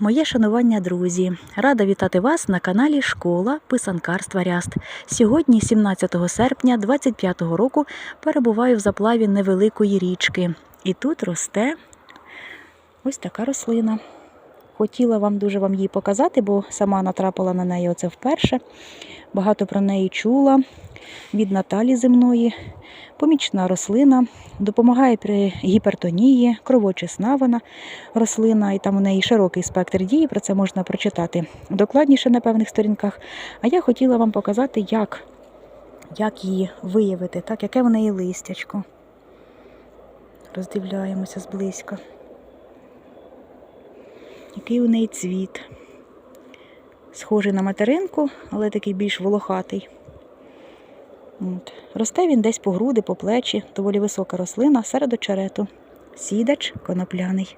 Моє шанування, друзі! Рада вітати вас на каналі Школа писанкарства Ряст. Сьогодні, 17 серпня 25 року, перебуваю в заплаві невеликої річки. І тут росте ось така рослина. Хотіла вам дуже вам її показати, бо сама натрапила на неї оце вперше. Багато про неї чула від Наталі земної. Помічна рослина, допомагає при гіпертонії, кровочисна вона рослина, і там у неї широкий спектр дії, про це можна прочитати докладніше на певних сторінках. А я хотіла вам показати, як, як її виявити, так, яке в неї листячко. Роздивляємося зблизька. Який у неї цвіт. Схожий на материнку, але такий більш волохатий. От. Росте він десь по груди, по плечі, доволі висока рослина серед очерету. Сідач конопляний.